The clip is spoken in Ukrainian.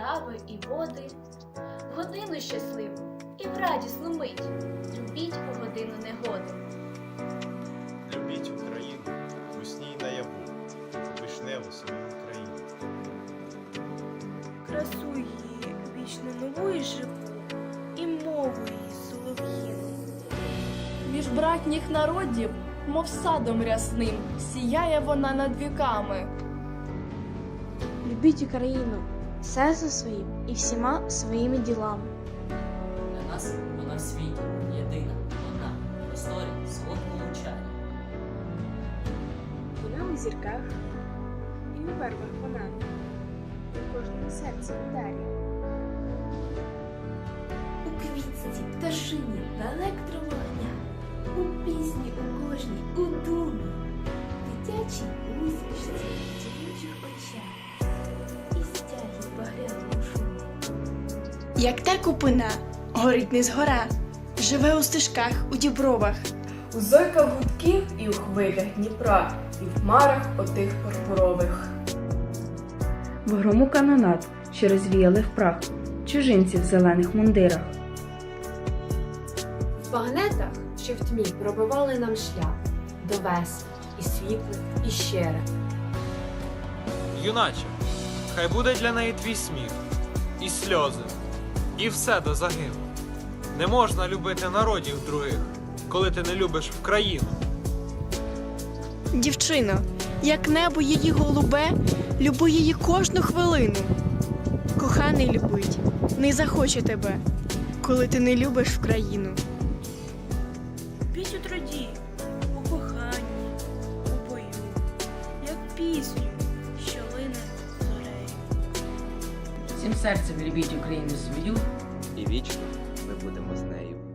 трави і води, в годину щасливу і в радісну мить. Любіть у годину негоди. Любіть Україну, усній наяву, вишневу свою Україну. красу її вічно нову і живу, і мову її солов'їну. Між братніх народів, мов садом рясним, сіяє вона над віками. Любіть Україну серцем своїм і всіма своїми ділами. Для нас вона в світі єдина, одна, в просторі свого мовчання. Вона у зірках і у вербах вона, у кожному серці ударі. У квітці пташині в електровогня, у пісні у кожній у думі, дитячій усмішці, Як та купина, горить не згора, живе у стежках, у дібровах. У зойках гудків і у хвилях Дніпра, і в хмарах отих пурпурових. В грому канонат, що розвіяли в прах, чужинців в зелених мундирах. В багнетах, що в тьмі пробивали нам шлях до весел і світлих, і щирих. Юначе, хай буде для неї твій сміх, і сльози, і все до загину. Не можна любити народів других, коли ти не любиш в країну. Дівчино, як небо її голубе, люби її кожну хвилину. Коханий любить, не захоче тебе, коли ти не любиш в країну. У труді, у коханні, у бою, як пісню, Всім серцем любіть Україну свою І вічно ми будемо з нею.